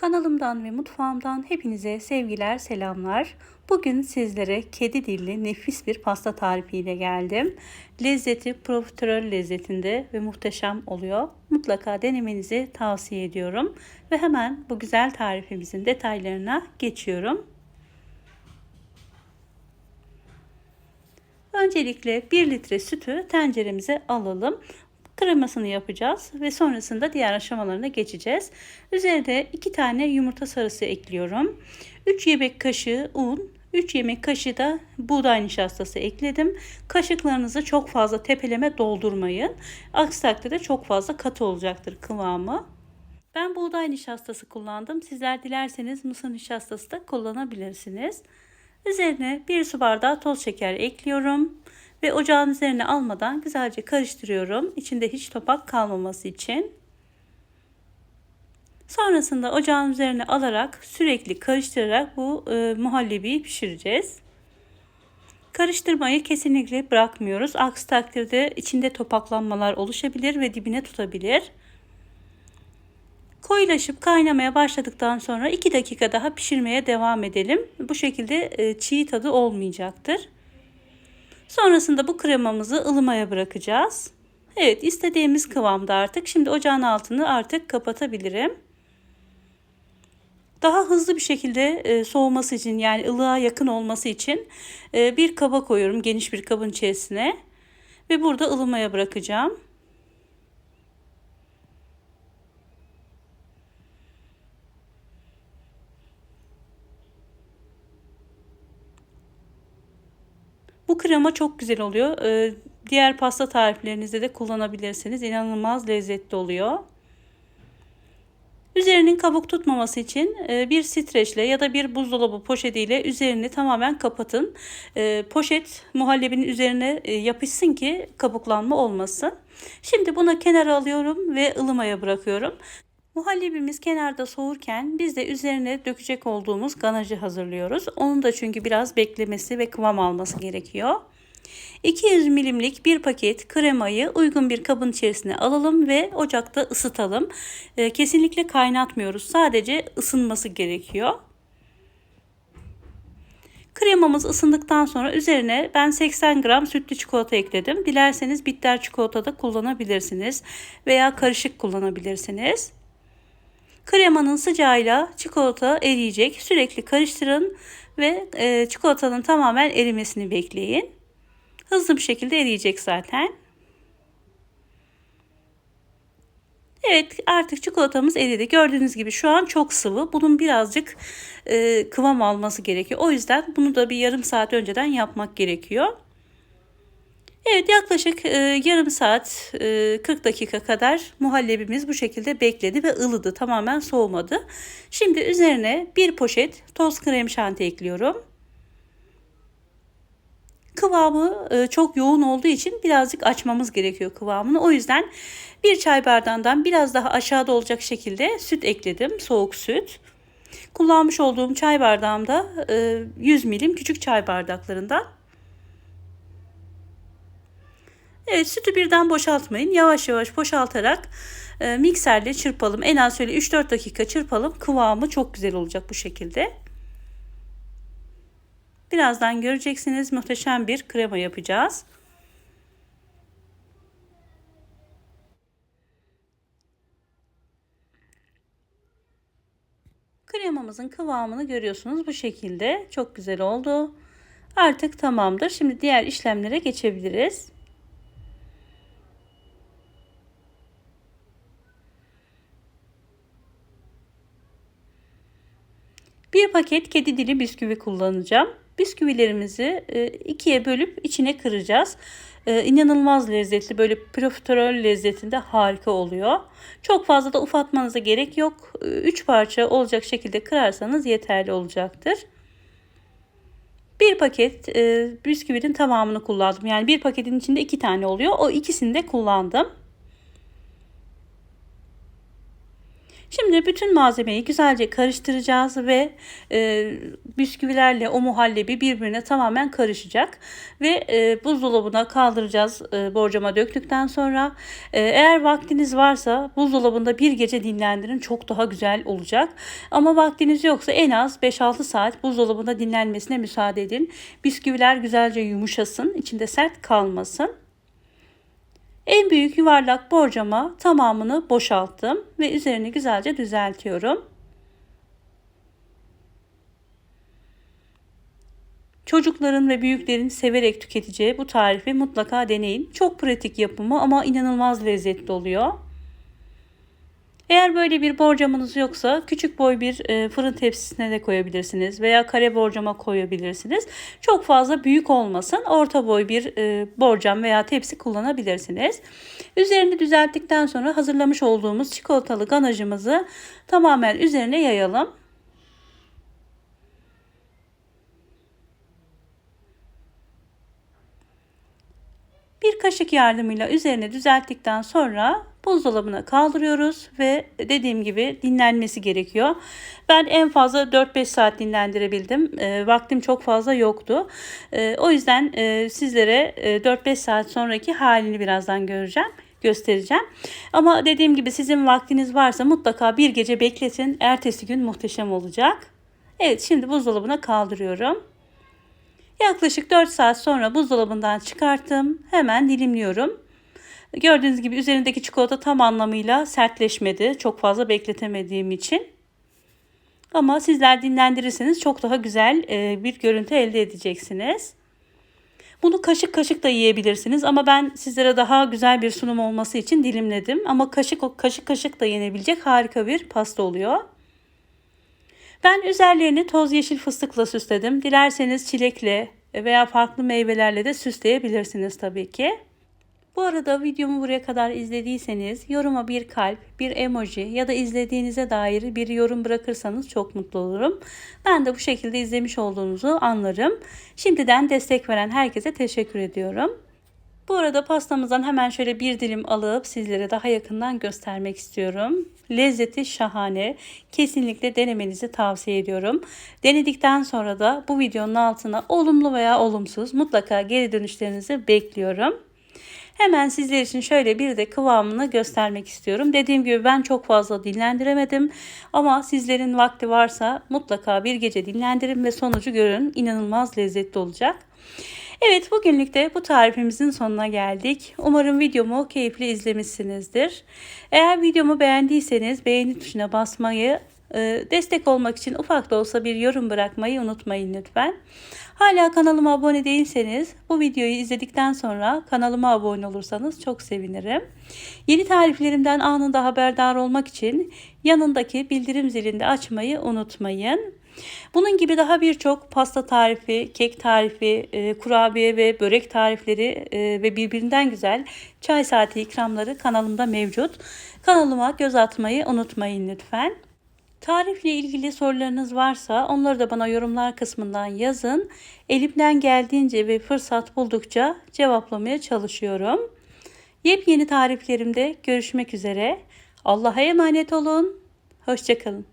Kanalımdan ve mutfağımdan hepinize sevgiler, selamlar. Bugün sizlere kedi dilli nefis bir pasta tarifiyle geldim. Lezzeti profiterol lezzetinde ve muhteşem oluyor. Mutlaka denemenizi tavsiye ediyorum. Ve hemen bu güzel tarifimizin detaylarına geçiyorum. Öncelikle 1 litre sütü tenceremize alalım kremasını yapacağız ve sonrasında diğer aşamalarına geçeceğiz. Üzerine 2 tane yumurta sarısı ekliyorum. 3 yemek kaşığı un, 3 yemek kaşığı da buğday nişastası ekledim. Kaşıklarınızı çok fazla tepeleme doldurmayın. Aksi takdirde çok fazla katı olacaktır kıvamı. Ben buğday nişastası kullandım. Sizler dilerseniz mısır nişastası da kullanabilirsiniz. Üzerine 1 su bardağı toz şeker ekliyorum ve ocağın üzerine almadan güzelce karıştırıyorum. İçinde hiç topak kalmaması için. Sonrasında ocağın üzerine alarak sürekli karıştırarak bu e, muhallebiyi pişireceğiz. Karıştırmayı kesinlikle bırakmıyoruz. Aksi takdirde içinde topaklanmalar oluşabilir ve dibine tutabilir. Koyulaşıp kaynamaya başladıktan sonra 2 dakika daha pişirmeye devam edelim. Bu şekilde e, çiğ tadı olmayacaktır. Sonrasında bu kremamızı ılımaya bırakacağız. Evet istediğimiz kıvamda artık. Şimdi ocağın altını artık kapatabilirim. Daha hızlı bir şekilde e, soğuması için yani ılığa yakın olması için e, bir kaba koyuyorum geniş bir kabın içerisine. Ve burada ılımaya bırakacağım. Bu krema çok güzel oluyor. Ee, diğer pasta tariflerinizde de kullanabilirsiniz. İnanılmaz lezzetli oluyor. Üzerinin kabuk tutmaması için e, bir streçle ya da bir buzdolabı poşetiyle üzerini tamamen kapatın. E, poşet muhallebinin üzerine e, yapışsın ki kabuklanma olmasın. Şimdi bunu kenara alıyorum ve ılımaya bırakıyorum. Muhallebimiz kenarda soğurken biz de üzerine dökecek olduğumuz ganajı hazırlıyoruz. Onun da çünkü biraz beklemesi ve kıvam alması gerekiyor. 200 milimlik bir paket kremayı uygun bir kabın içerisine alalım ve ocakta ısıtalım. Ee, kesinlikle kaynatmıyoruz. Sadece ısınması gerekiyor. Kremamız ısındıktan sonra üzerine ben 80 gram sütlü çikolata ekledim. Dilerseniz bitter çikolata da kullanabilirsiniz veya karışık kullanabilirsiniz. Kremanın sıcağıyla çikolata eriyecek. Sürekli karıştırın ve e, çikolatanın tamamen erimesini bekleyin. Hızlı bir şekilde eriyecek zaten. Evet artık çikolatamız eridi. Gördüğünüz gibi şu an çok sıvı. Bunun birazcık e, kıvam alması gerekiyor. O yüzden bunu da bir yarım saat önceden yapmak gerekiyor. Evet yaklaşık e, yarım saat e, 40 dakika kadar muhallebimiz bu şekilde bekledi ve ılıdı tamamen soğumadı. Şimdi üzerine bir poşet toz krem şanti ekliyorum. Kıvamı e, çok yoğun olduğu için birazcık açmamız gerekiyor kıvamını. O yüzden bir çay bardağından biraz daha aşağıda olacak şekilde süt ekledim. Soğuk süt. Kullanmış olduğum çay bardağımda e, 100 milim küçük çay bardaklarından Evet sütü birden boşaltmayın. Yavaş yavaş boşaltarak e, mikserle çırpalım. En az şöyle 3-4 dakika çırpalım. Kıvamı çok güzel olacak bu şekilde. Birazdan göreceksiniz muhteşem bir krema yapacağız. Kremamızın kıvamını görüyorsunuz bu şekilde. Çok güzel oldu. Artık tamamdır. Şimdi diğer işlemlere geçebiliriz. Bir paket kedi dili bisküvi kullanacağım. Bisküvilerimizi e, ikiye bölüp içine kıracağız. Ee, inanılmaz lezzetli böyle profiterol lezzetinde harika oluyor. Çok fazla da ufatmanıza gerek yok. 3 parça olacak şekilde kırarsanız yeterli olacaktır. Bir paket e, bisküvinin tamamını kullandım. Yani bir paketin içinde iki tane oluyor. O ikisini de kullandım. Şimdi bütün malzemeyi güzelce karıştıracağız ve e, bisküvilerle o muhallebi birbirine tamamen karışacak. Ve e, buzdolabına kaldıracağız e, borcama döktükten sonra. E, eğer vaktiniz varsa buzdolabında bir gece dinlendirin çok daha güzel olacak. Ama vaktiniz yoksa en az 5-6 saat buzdolabında dinlenmesine müsaade edin. Bisküviler güzelce yumuşasın, içinde sert kalmasın. En büyük yuvarlak borcama tamamını boşalttım ve üzerini güzelce düzeltiyorum. Çocukların ve büyüklerin severek tüketeceği bu tarifi mutlaka deneyin. Çok pratik yapımı ama inanılmaz lezzetli oluyor. Eğer böyle bir borcamınız yoksa küçük boy bir e, fırın tepsisine de koyabilirsiniz veya kare borcama koyabilirsiniz. Çok fazla büyük olmasın orta boy bir e, borcam veya tepsi kullanabilirsiniz. Üzerini düzelttikten sonra hazırlamış olduğumuz çikolatalı ganajımızı tamamen üzerine yayalım. Bir kaşık yardımıyla üzerine düzelttikten sonra buzdolabına kaldırıyoruz ve dediğim gibi dinlenmesi gerekiyor. Ben en fazla 4-5 saat dinlendirebildim. E, vaktim çok fazla yoktu. E, o yüzden e, sizlere e, 4-5 saat sonraki halini birazdan göreceğim göstereceğim. Ama dediğim gibi sizin vaktiniz varsa mutlaka bir gece bekletin. Ertesi gün muhteşem olacak. Evet şimdi buzdolabına kaldırıyorum. Yaklaşık 4 saat sonra buzdolabından çıkarttım. Hemen dilimliyorum. Gördüğünüz gibi üzerindeki çikolata tam anlamıyla sertleşmedi. Çok fazla bekletemediğim için. Ama sizler dinlendirirseniz çok daha güzel e, bir görüntü elde edeceksiniz. Bunu kaşık kaşık da yiyebilirsiniz ama ben sizlere daha güzel bir sunum olması için dilimledim. Ama kaşık kaşık kaşık da yenebilecek harika bir pasta oluyor. Ben üzerlerini toz yeşil fıstıkla süsledim. Dilerseniz çilekle veya farklı meyvelerle de süsleyebilirsiniz tabii ki. Bu arada videomu buraya kadar izlediyseniz yoruma bir kalp, bir emoji ya da izlediğinize dair bir yorum bırakırsanız çok mutlu olurum. Ben de bu şekilde izlemiş olduğunuzu anlarım. Şimdiden destek veren herkese teşekkür ediyorum. Bu arada pastamızdan hemen şöyle bir dilim alıp sizlere daha yakından göstermek istiyorum. Lezzeti şahane. Kesinlikle denemenizi tavsiye ediyorum. Denedikten sonra da bu videonun altına olumlu veya olumsuz mutlaka geri dönüşlerinizi bekliyorum. Hemen sizler için şöyle bir de kıvamını göstermek istiyorum. Dediğim gibi ben çok fazla dinlendiremedim. Ama sizlerin vakti varsa mutlaka bir gece dinlendirin ve sonucu görün. İnanılmaz lezzetli olacak. Evet bugünlük de bu tarifimizin sonuna geldik. Umarım videomu keyifli izlemişsinizdir. Eğer videomu beğendiyseniz beğeni tuşuna basmayı, destek olmak için ufak da olsa bir yorum bırakmayı unutmayın lütfen. Hala kanalıma abone değilseniz bu videoyu izledikten sonra kanalıma abone olursanız çok sevinirim. Yeni tariflerimden anında haberdar olmak için yanındaki bildirim zilini açmayı unutmayın. Bunun gibi daha birçok pasta tarifi, kek tarifi, e, kurabiye ve börek tarifleri e, ve birbirinden güzel çay saati ikramları kanalımda mevcut. Kanalıma göz atmayı unutmayın lütfen. Tarifle ilgili sorularınız varsa onları da bana yorumlar kısmından yazın. Elimden geldiğince ve fırsat buldukça cevaplamaya çalışıyorum. Yepyeni tariflerimde görüşmek üzere. Allah'a emanet olun. Hoşçakalın.